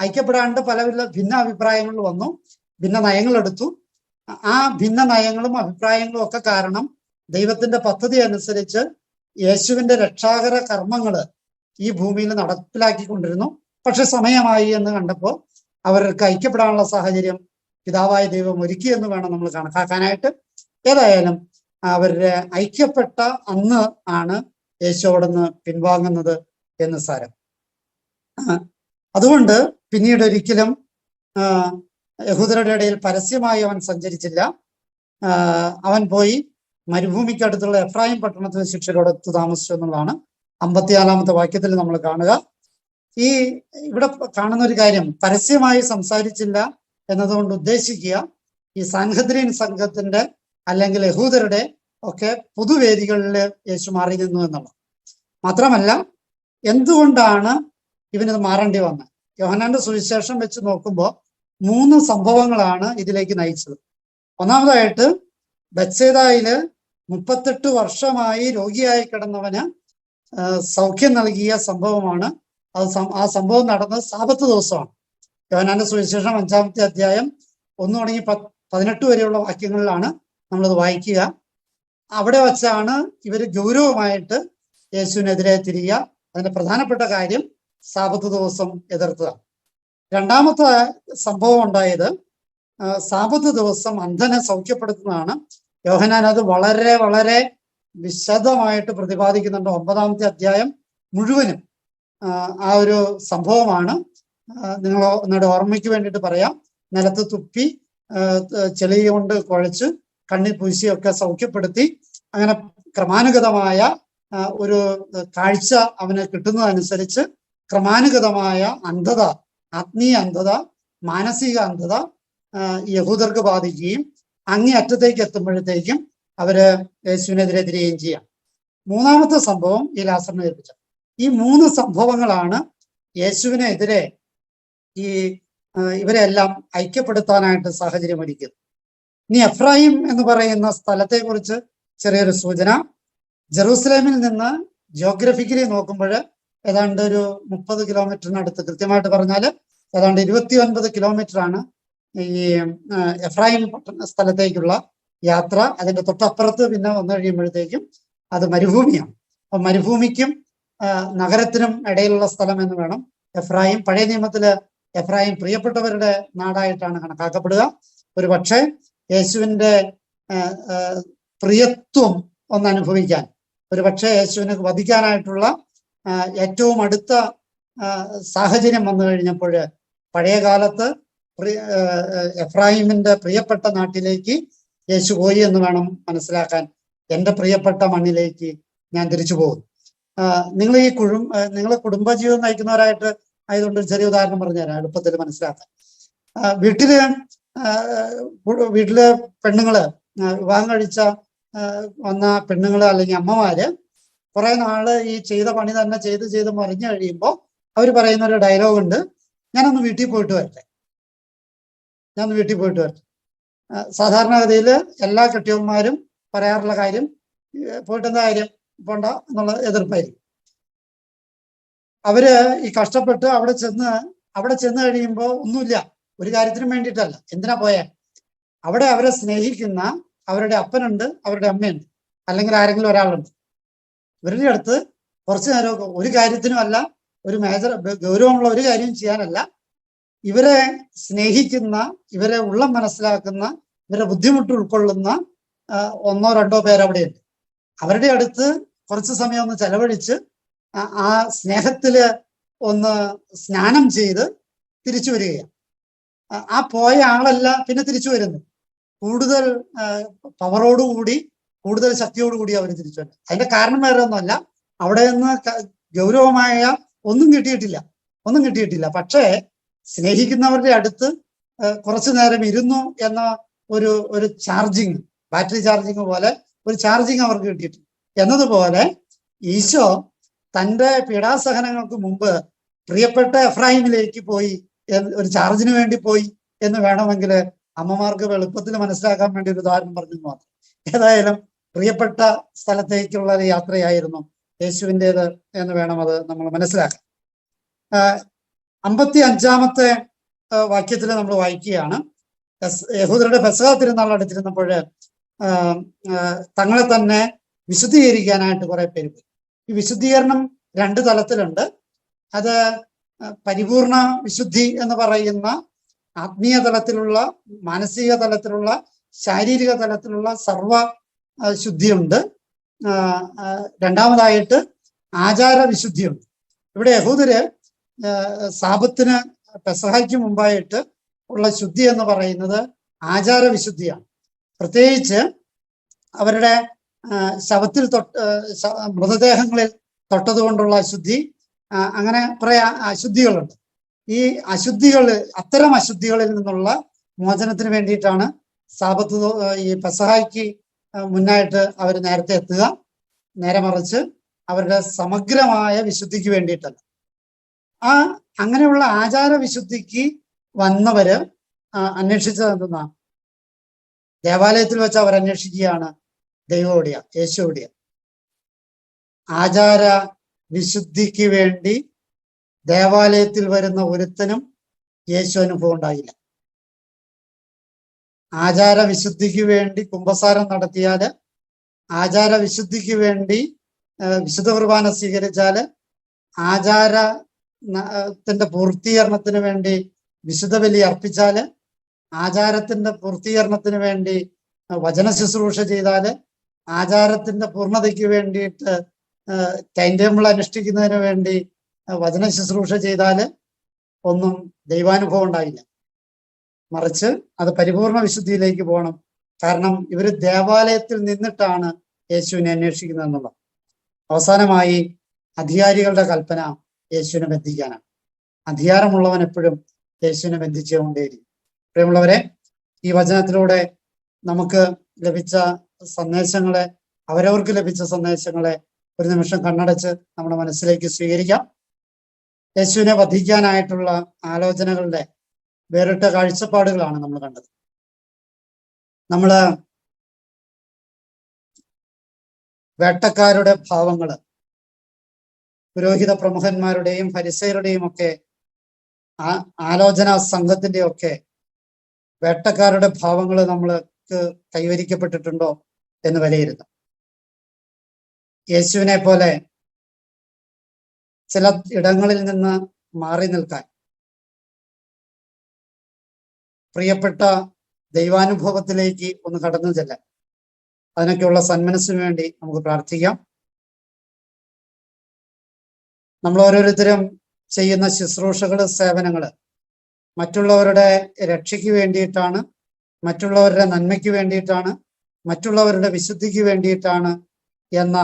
ഐക്യപ്പെടാണ്ട് പല ഭിന്ന അഭിപ്രായങ്ങൾ വന്നു ഭിന്ന നയങ്ങൾ എടുത്തു. ആ ഭിന്ന നയങ്ങളും അഭിപ്രായങ്ങളും ഒക്കെ കാരണം ദൈവത്തിന്റെ പദ്ധതി അനുസരിച്ച് യേശുവിന്റെ രക്ഷാകര കർമ്മങ്ങൾ ഈ ഭൂമിയിൽ നടപ്പിലാക്കിക്കൊണ്ടിരുന്നു. പക്ഷെ സമയമായി എന്ന് കണ്ടപ്പോൾ അവർക്ക് ഐക്യപ്പെടാനുള്ള സാഹചര്യം പിതാവായ ദൈവം ഒരുക്കി എന്ന് വേണം നമ്മൾ കണക്കാക്കാനായിട്ട്. ഏതായാലും അവരുടെ ഐക്യപ്പെട്ട അന്ന് ആണ് യേശു അവിടെ നിന്ന് പിൻവാങ്ങുന്നത് എന്ന് സാരം. അതുകൊണ്ട് പിന്നീട് ഒരിക്കലും യഹൂദരുടെ ഇടയിൽ പരസ്യമായി അവൻ സഞ്ചരിച്ചില്ല. അവൻ പോയി മരുഭൂമിക്കടുത്തുള്ള എഫ്രായിം പട്ടണത്തിൽ ശിക്ഷയോടൊത്ത് താമസിച്ചു എന്നുള്ളതാണ് അമ്പത്തിനാലാമത്തെ വാക്യത്തിൽ നമ്മൾ കാണുക. ഈ ഇവിടെ കാണുന്ന ഒരു കാര്യം പരസ്യമായി സംസാരിച്ചില്ല എന്നതുകൊണ്ട് ഉദ്ദേശിക്കുക ഈ സാൻഹദ്രീൻ സംഘത്തിന്റെ അല്ലെങ്കിൽ യഹൂദരുടെ ഒക്കെ പൊതുവേദികളിൽ യേശു മാറി നിന്നു എന്നുള്ളത്. മാത്രമല്ല എന്തുകൊണ്ടാണ് ഇവനത് മാറേണ്ടി വന്നത്? യോഹനാന്റെ സുവിശേഷം വെച്ച് നോക്കുമ്പോൾ മൂന്ന് സംഭവങ്ങളാണ് ഇതിലേക്ക് നയിച്ചത്. ഒന്നാമതായിട്ട് ബച്ചേതായിൽ മുപ്പത്തെട്ട് വർഷമായി രോഗിയായി കിടന്നവന് സൗഖ്യം നൽകിയ സംഭവമാണ്. അത് ആ സംഭവം നടന്നത് സാപത്ത് ദിവസമാണ്. യോനാന്റെ സുവിശേഷം അഞ്ചാമത്തെ അധ്യായം ഒന്ന് തുടങ്ങി പതിനെട്ട് വരെയുള്ള വാക്യങ്ങളിലാണ് നമ്മളത് വായിക്കുക. അവിടെ വച്ചാണ് ഇവർ ഗൗരവമായിട്ട് യേശുവിനെതിരെ തിരിയുക. അതിന്റെ പ്രധാനപ്പെട്ട കാര്യം സാപത്ത് ദിവസം എതിർത്തത് രണ്ടാമത്തെ സംഭവം ഉണ്ടായത് സാമ്പത്ത് ദിവസം അന്ധനെ സൗഖ്യപ്പെടുത്തുന്നതാണ്. യോഹനാൻ അത് വളരെ വളരെ വിശദമായിട്ട് പ്രതിപാദിക്കുന്നുണ്ട്. ഒമ്പതാമത്തെ അധ്യായം മുഴുവനും ആ, ഒരു സംഭവമാണ്. നിങ്ങൾ നിങ്ങളുടെ ഓർമ്മയ്ക്ക് വേണ്ടിയിട്ട് പറയാം. നിലത്ത് തുപ്പി ചെളി കൊണ്ട് കുഴച്ച് കണ്ണി പൂശിയൊക്കെ സൗഖ്യപ്പെടുത്തി. അങ്ങനെ ക്രമാനുഗതമായ ഒരു കാഴ്ച അവന് കിട്ടുന്നതനുസരിച്ച് ക്രമാനുഗതമായ അന്ധത ആത്മീയ അന്ധത മാനസിക അന്ധത യഹൂദർക്ക് ബാധിക്കുകയും അങ്ങേ അറ്റത്തേക്ക് എത്തുമ്പോഴത്തേക്കും അവർ യേശുവിനെതിരെ എതിരുകയും ചെയ്യാം. മൂന്നാമത്തെ സംഭവം ഈ ലാസറിനെ ഏൽപ്പിച്ച ഈ മൂന്ന് സംഭവങ്ങളാണ് യേശുവിനെതിരെ ഈ ഇവരെ ഇവരെല്ലാം ഐക്യപ്പെടുത്താനായിട്ട് സാഹചര്യം ഒരുക്കുന്നത് ഇനി എഫ്രാഹിം എന്ന് പറയുന്ന സ്ഥലത്തെ കുറിച്ച് ചെറിയൊരു സൂചന. ജെറൂസലേമിൽ നിന്ന് ജിയോഗ്രഫിക്കലി നോക്കുമ്പോൾ ഏതാണ്ട് ഒരു മുപ്പത് കിലോമീറ്ററിനടുത്ത് കൃത്യമായിട്ട് പറഞ്ഞാൽ ഏതാണ്ട് ഇരുപത്തി ഒൻപത് കിലോമീറ്റർ ആണ് ഈ എഫ്രായിം പട്ടണ സ്ഥലത്തേക്കുള്ള യാത്ര. അതിന്റെ തൊട്ടപ്പുറത്ത് പിന്നെ വന്നു കഴിയുമ്പോഴത്തേക്കും അത് മരുഭൂമിയാണ്. അപ്പൊ മരുഭൂമിക്കും നഗരത്തിനും ഇടയിലുള്ള സ്ഥലം എന്ന് വേണം. എഫ്രായിം പഴയ നിയമത്തിൽ എഫ്രായിം പ്രിയപ്പെട്ടവരുടെ നാടായിട്ടാണ് കണക്കാക്കപ്പെടുക. ഒരു പക്ഷേ യേശുവിന്റെ പ്രിയത്വം ഒന്ന് അനുഭവിക്കാൻ ഒരു പക്ഷേ യേശുവിനെ വധിക്കാനായിട്ടുള്ള ഏറ്റവും അടുത്ത സാഹചര്യം വന്നു കഴിഞ്ഞപ്പോൾ പഴയ കാലത്ത് എഫ്രായിമിന്റെ പ്രിയപ്പെട്ട നാട്ടിലേക്ക് യേശു പോയി എന്ന് വേണം മനസ്സിലാക്കാൻ. എന്റെ പ്രിയപ്പെട്ട മണ്ണിലേക്ക് ഞാൻ തിരിച്ചു പോകും. നിങ്ങൾ ഈ കുഴും നിങ്ങൾ കുടുംബജീവിതം നയിക്കുന്നവരായിട്ട് ആയതുകൊണ്ട് ചെറിയ ഉദാഹരണം പറഞ്ഞുതരാം എളുപ്പത്തിൽ മനസ്സിലാക്കാൻ വീട്ടിൽ വീട്ടിലെ പെണ്ണുങ്ങൾ വിവാഹം കഴിച്ച വന്ന പെണ്ണുങ്ങൾ അല്ലെങ്കിൽ അമ്മമാര് കുറെ നാൾ ഈ ചെയ്ത പണി തന്നെ ചെയ്ത് ചെയ്ത് മറിഞ്ഞു കഴിയുമ്പോൾ അവർ പറയുന്ന ഒരു ഡയലോഗ് ഉണ്ട്. ഞാനൊന്ന് വീട്ടിൽ പോയിട്ട് വരട്ടെ. ഞാൻ വീട്ടിൽ പോയിട്ട് വരട്ടെ. സാധാരണഗതിയിൽ എല്ലാ കെട്ടിയന്മാരും പറയാറുള്ള കാര്യം പോയിട്ട് എന്താ കാര്യം? പോണ്ട എന്നുള്ള എതിർപ്പായിരിക്കും. അവർ ഈ കഷ്ടപ്പെട്ട് അവിടെ ചെന്ന് അവിടെ ചെന്ന് കഴിയുമ്പോൾ ഒന്നുമില്ല. ഒരു കാര്യത്തിനും വേണ്ടിയിട്ടല്ല. എന്തിനാ പോയേ? അവിടെ അവരെ സ്നേഹിക്കുന്ന അവരുടെ അപ്പനുണ്ട് അവരുടെ അമ്മയുണ്ട്. അല്ലെങ്കിൽ ആരെങ്കിലും ഒരാളുണ്ട്. ഇവരുടെ അടുത്ത് കുറച്ചു നേരമൊക്കെ ഒരു കാര്യത്തിനും അല്ല ഒരു മേജർ ഗൗരവമുള്ള ഒരു കാര്യം ചെയ്യാനല്ല. ഇവരെ സ്നേഹിക്കുന്ന ഇവരെ ഉള്ളം മനസ്സിലാക്കുന്ന ഇവരെ ബുദ്ധിമുട്ട് ഉൾക്കൊള്ളുന്ന ഒന്നോ രണ്ടോ പേരവിടെയുണ്ട്. അവരുടെ അടുത്ത് കുറച്ച് സമയം ഒന്ന് ചെലവഴിച്ച് ആ- സ്നേഹത്തിൽ ഒന്ന് സ്നാനം ചെയ്ത് തിരിച്ചു വരികയാണ്. ആ പോയ ആളല്ല പിന്നെ തിരിച്ചു വരുന്നു. കൂടുതൽ പവറോടുകൂടി കൂടുതൽ ശക്തിയോടുകൂടി അവർ തിരിച്ചു വരുന്നത് അതിന്റെ കാരണം വേറെ ഒന്നുമല്ല. അവിടെ നിന്ന് ഗൗരവമായ ഒന്നും കിട്ടിയിട്ടില്ല. ഒന്നും കിട്ടിയിട്ടില്ല. പക്ഷേ സ്നേഹിക്കുന്നവരുടെ അടുത്ത് കുറച്ചു നേരം ഇരുന്നു എന്ന ഒരു ഒരു ചാർജിങ് ബാറ്ററി ചാർജിങ് പോലെ ഒരു ചാർജിങ് അവർക്ക് കിട്ടിയിട്ടുണ്ട്. എന്നതുപോലെ ഈശോ തന്റെ പീഡാസഹനങ്ങൾക്ക് മുമ്പ് പ്രിയപ്പെട്ട എഫ്രാഹിമിലേക്ക് പോയി ഒരു ചാർജിന് വേണ്ടി പോയി എന്ന് വേണമെങ്കിൽ അമ്മമാർക്ക് എളുപ്പത്തിൽ മനസ്സിലാക്കാൻ വേണ്ടി ഒരു ഉദാഹരണം പറഞ്ഞു മാത്രം. ഏതായാലും പ്രിയപ്പെട്ട സ്ഥലത്തേക്കുള്ള ഒരു യാത്രയായിരുന്നു യേശുവിന്റെത് എന്ന് വേണം അത് നമ്മൾ മനസ്സിലാക്കാം അമ്പത്തി അഞ്ചാമത്തെ വാക്യത്തിൽ നമ്മൾ വായിക്കുകയാണ്. യഹൂദരുടെ പെസഹ തിരുനാൾ അടുത്തിരുന്നപ്പോൾ തങ്ങളെ തന്നെ വിശുദ്ധീകരിക്കാനായിട്ട് കുറെ പേര് പോയി. ഈ വിശുദ്ധീകരണം രണ്ട് തലത്തിലുണ്ട്. അത് പരിപൂർണ വിശുദ്ധി എന്ന് പറയുന്ന ആത്മീയ തലത്തിലുള്ള മാനസിക തലത്തിലുള്ള ശാരീരിക തലത്തിലുള്ള സർവ ശുദ്ധിയുണ്ട്. രണ്ടാമതായിട്ട് ആചാര വിശുദ്ധിയുണ്ട് ഇവിടെ യഹൂദര് സാപത്തിന് പെസഹയ്ക്ക് മുമ്പായിട്ട് ഉള്ള ശുദ്ധി എന്ന് പറയുന്നത് ആചാര വിശുദ്ധിയാണ് പ്രത്യേകിച്ച് അവരുടെ ശവത്തിൽ തൊട്ട് മൃതദേഹങ്ങളിൽ തൊട്ടതുകൊണ്ടുള്ള അശുദ്ധി അങ്ങനെ കുറെ അശുദ്ധികളുണ്ട്. ഈ അശുദ്ധികൾ അത്തരം അശുദ്ധികളിൽ നിന്നുള്ള മോചനത്തിന് വേണ്ടിയിട്ടാണ് സാപത്ത് ഈ പെസഹായ്ക്ക് മുന്നായിട്ട് അവർ നേരത്തെ എത്തുക. നേരെ മറിച്ച് അവരുടെ സമഗ്രമായ വിശുദ്ധിക്ക് വേണ്ടിയിട്ടല്ല. ആ അങ്ങനെയുള്ള ആചാര വിശുദ്ധിക്ക് വന്നവര് അന്വേഷിച്ചത് എന്തെന്നാ? ദേവാലയത്തിൽ വെച്ച് അവർ അന്വേഷിക്കുകയാണ്. ദൈവോടിയ എവിടെയാ ആചാര വിശുദ്ധിക്ക് വേണ്ടി ദേവാലയത്തിൽ വരുന്ന ഒരുത്തനും യേശു അനുഭവം ഉണ്ടായില്ല. ആചാര വിശുദ്ധിക്ക് വേണ്ടി കുംഭസാരം നടത്തിയാൽ ആചാര വിശുദ്ധിക്ക് വേണ്ടി വിശുദ്ധ കുർബാന സ്വീകരിച്ചാൽ ആചാര ത്തിന്റെ പൂർത്തീകരണത്തിന് വേണ്ടി വിശുദ്ധ ബലി അർപ്പിച്ചാൽ ആചാരത്തിന്റെ പൂർത്തീകരണത്തിന് വേണ്ടി വചന ശുശ്രൂഷ ചെയ്താൽ ആചാരത്തിന്റെ പൂർണതയ്ക്ക് വേണ്ടിയിട്ട് ടൈം ടേബിൾ അനുഷ്ഠിക്കുന്നതിന് വേണ്ടി വചന ശുശ്രൂഷ ചെയ്താൽ ഒന്നും ദൈവാനുഭവം ഉണ്ടായില്ല മറിച്ച് അത് പരിപൂർണ വിശുദ്ധിയിലേക്ക് പോകണം. കാരണം ഇവർ ദേവാലയത്തിൽ നിന്നിട്ടാണ് യേശുവിനെ അന്വേഷിക്കുന്നത് എന്നുള്ളത്. അവസാനമായി അധികാരികളുടെ കൽപ്പന യേശുവിനെ ബന്ധിക്കാനാണ്. അധികാരമുള്ളവൻ എപ്പോഴും യേശുവിനെ ബന്ധിച്ചുകൊണ്ടേയിരിക്കും. പ്രിയമുള്ളവരെ ഈ വചനത്തിലൂടെ നമുക്ക് ലഭിച്ച സന്ദേശങ്ങളെ അവരവർക്ക് ലഭിച്ച സന്ദേശങ്ങളെ ഒരു നിമിഷം കണ്ണടച്ച് നമ്മുടെ മനസ്സിലേക്ക് സ്വീകരിക്കാം. യേശുവിനെ വധിക്കാനായിട്ടുള്ള ആലോചനകളുടെ വേറിട്ട കാഴ്ചപ്പാടുകളാണ് നമ്മൾ കണ്ടത്. നമ്മൾ വേട്ടക്കാരുടെ ഭാവങ്ങൾ പുരോഹിത പ്രമുഖന്മാരുടെയും പരിസയരുടെയും ഒക്കെ ആ ആലോചനാ സംഘത്തിന്റെ ഒക്കെ വേട്ടക്കാരുടെ ഭാവങ്ങൾ നമ്മൾക്ക് കൈവരിക്കപ്പെട്ടിട്ടുണ്ടോ എന്ന് വിലയിരുന്നു യേശുവിനെ പോലെ ചില ഇടങ്ങളിൽ നിന്ന് മാറി നിൽക്കാൻ പ്രിയപ്പെട്ട ദൈവാനുഭവത്തിലേക്ക് ഒന്ന് കടന്നു ചെല്ലാൻ അതിനൊക്കെയുള്ള സന്മനസ്സിന് വേണ്ടി നമുക്ക് പ്രാർത്ഥിക്കാം. നമ്മൾ ഓരോരുത്തരും ചെയ്യുന്ന ശുശ്രൂഷകൾ സേവനങ്ങൾ മറ്റുള്ളവരുടെ രക്ഷയ്ക്ക് വേണ്ടിയിട്ടാണ് മറ്റുള്ളവരുടെ നന്മയ്ക്ക് വേണ്ടിയിട്ടാണ് മറ്റുള്ളവരുടെ വിശുദ്ധിക്ക് വേണ്ടിയിട്ടാണ് എന്ന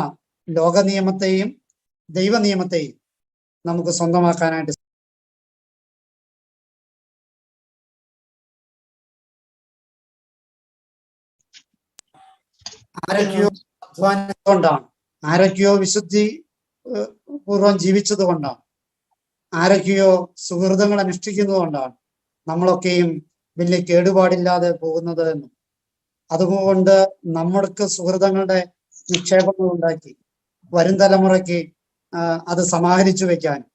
ലോക നിയമത്തെയും ദൈവ നിയമത്തെയും നമുക്ക് സ്വന്തമാക്കാനായിട്ട് ആരൊക്കെയോ അധ്വാനിച്ചുകൊണ്ടാണ്. ആരൊക്കെയോ വിശുദ്ധി പൂർവം പൂർവം ജീവിച്ചത് കൊണ്ടാണ് ആരൊക്കെയോ സുഹൃതങ്ങൾ അനുഷ്ഠിക്കുന്നത് കൊണ്ടാണ് നമ്മളൊക്കെയും വലിയ കേടുപാടില്ലാതെ പോകുന്നത് എന്നും. അതുകൊണ്ട് നമ്മൾക്ക് സുഹൃതങ്ങളുടെ നിക്ഷേപങ്ങൾ ഉണ്ടാക്കി വരും തലമുറയ്ക്ക് അത് സമാഹരിച്ചു വെക്കാനും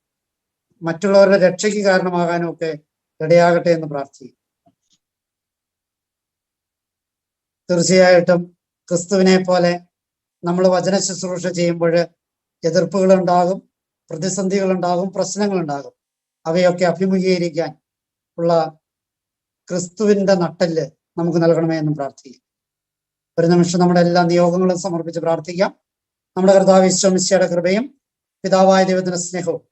മറ്റുള്ളവരുടെ രക്ഷയ്ക്ക് കാരണമാകാനും ഒക്കെ ഇടയാകട്ടെ എന്ന് പ്രാർത്ഥിക്കും തീർച്ചയായിട്ടും ക്രിസ്തുവിനെ പോലെ നമ്മൾ വചന ശുശ്രൂഷ ചെയ്യുമ്പോൾ എതിർപ്പുകൾ ഉണ്ടാകും പ്രതിസന്ധികൾ ഉണ്ടാകും പ്രശ്നങ്ങൾ ഉണ്ടാകും അവയൊക്കെ അഭിമുഖീകരിക്കാൻ ഉള്ള ക്രിസ്തുവിന്റെ നട്ടൽ നമുക്ക് നൽകണമേ എന്ന് പ്രാർത്ഥിക്കാം. ഒരു നിമിഷം നമ്മുടെ എല്ലാ നിയോഗങ്ങളും സമർപ്പിച്ച് പ്രാർത്ഥിക്കാം. നമ്മുടെ കർത്താവ് ഈശ്വമിശയുടെ കൃപയും പിതാവായ ദൈവത്തിന്റെ സ്നേഹവും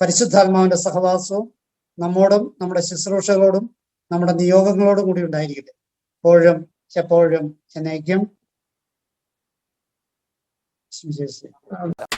പരിശുദ്ധാത്മാവിന്റെ സഹവാസവും നമ്മോടും നമ്മുടെ ശുശ്രൂഷകളോടും നമ്മുടെ നിയോഗങ്ങളോടും കൂടി ഉണ്ടായിരിക്കട്ടെ. എപ്പോഴും എപ്പോഴും എന്നേക്കും. ശുശ്രൂഷ